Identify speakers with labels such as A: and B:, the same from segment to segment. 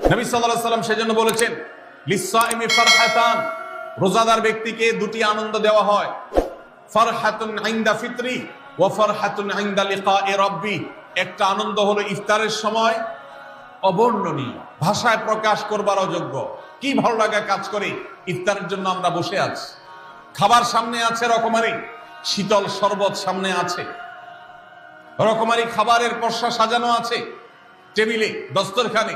A: নবী সাল্লাল্লাহু সাল্লাম সেজন্য বলেছেন রোজাদার ব্যক্তিকে দুটি আনন্দ দেওয়া হয়। ফারহাতুন ইনদা ফিতরি ওয়া ফারহাতুন ইনদা লিকাই রাব্বি। একটা আনন্দ হলো ইফতারের সময় অবর্ণনীয়, ভাষায় প্রকাশ করবার অযোগ্য। কি ভালো লাগা কাজ করে, ইফতারের জন্য আমরা বসে আছি। খাবার সামনে আছে রকমারি, শীতল শরবত সামনে আছে। রকমারি খাবারের পর্ষা সাজানো আছে, টেবিলে, দস্তরখানে।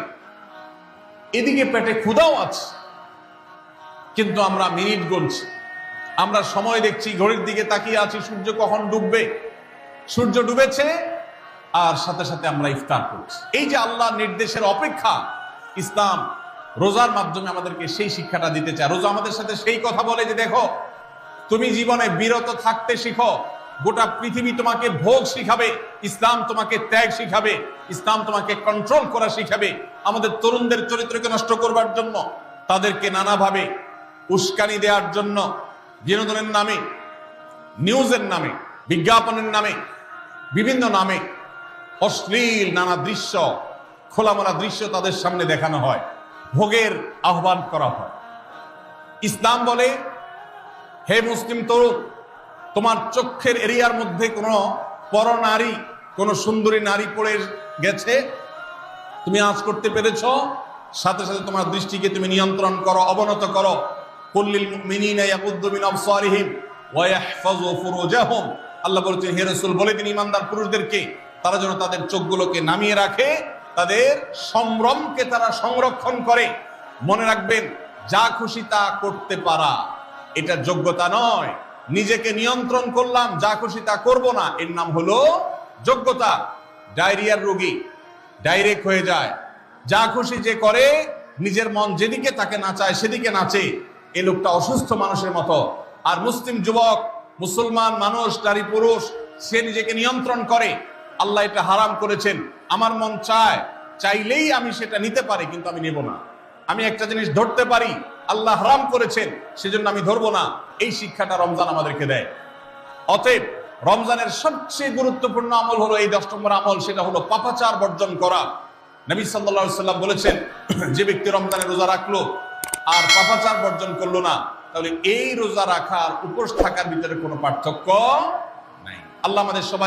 A: এদিকে পেটে ক্ষুদাও আছে। কিন্তু আমরা মিনিট গুনছি। আমরা সময় দেখছি, ঘড়ির দিকে তাকিয়ে আছি, সূর্য কখন ডুববে? সূর্য ডুবেছে, আর সাথে সাথে আমরা ইফতার করছি। এই যে আল্লাহ নির্দেশের অপেক্ষা, ইসলাম রোজার মাধ্যমে আমাদেরকে সেই শিক্ষাটা দিতে চায়। রোজা আমাদের সাথে সেই কথা বলে যে, দেখো, তুমি জীবনে বিরত থাকতে শিখো গোটা পৃথিবী তোমাকে ভোগ শিখাবে, ইসলাম তোমাকে ত্যাগ শিখাবে, ইসলাম তোমাকে কন্ট্রোল করা শিখাবে। আমাদের তরুণদের চরিত্রকে নষ্ট করবার জন্য, তাদেরকে নানাভাবে উস্কানি দেওয়ার জন্য, বিনোদনের নামে, নিউজের নামে, বিজ্ঞাপনের নামে, বিভিন্ন নামে অশ্লীল নানা দৃশ্য, খোলামেলা দৃশ্য তাদের সামনে দেখানো হয়, ভোগের আহ্বান করা হয়। ইসলাম বলে, হে মুসলিম তরুণ তোমার চক্ষের এরিয়ার মধ্যে কোনো পরনারী কোনো সুন্দরী নারী পড়ে গেছে? তুমি আজ করতে পেরেছ। সাথে সাথে তোমার দৃষ্টিকে তুমি নিয়ন্ত্রণ করো, অবনত করো। হে বলে ইমানদার পুরুষদেরকে, তারা যেন তাদের চোখগুলোকে নামিয়ে রাখে, তাদের সম্ভ্রমকে তারা সংরক্ষণ করে। মনে রাখবেন, যা খুশি তা করতে পারা। এটা যোগ্যতা নয়। নিজেকে নিয়ন্ত্রণ করলাম, যা খুশি তা করব না। এর নাম হলো যোগ্যতা। ডায়রিয়ার রোগী ডাইরেক্ট হয়ে যায়। যা খুশি যে করে, নিজের মন যেদিকে তাকে নাচায় সেদিকে নাচে এ লোকটা অসুস্থ মানুষের মতো। আর মুসলিম যুবক, মুসলমান মানুষ, নারী, পুরুষ, সে নিজেকে নিয়ন্ত্রণ করে। আল্লাহ এটা হারাম করেছেন। আমার মন চায়, চাইলেই আমি সেটা নিতে পারি, কিন্তু আমি নেব না। আমি একটা জিনিস ধরতে পারি, আল্লাহ হারাম করেছেন, সেজন্য আমি ধরবো না। এই শিক্ষাটা রমজান আমাদেরকে দেয়। অতএব, রমজানের সবচেয়ে গুরুত্বপূর্ণ আমল হলো এই দশ নম্বর আমল, সেটা হলো পাপাচার বর্জন করা। নবী সাল্লাল্লাহু সাল্লাম বলেছেন, যে ব্যক্তি রমজানে রোজা রাখল আর পাপাচার বর্জন করল না, তাহলে এই রোজা রাখার উপোস থাকার ভিতরে কোনো পার্থক্য নাই। আল্লাহ আমাদের সবাই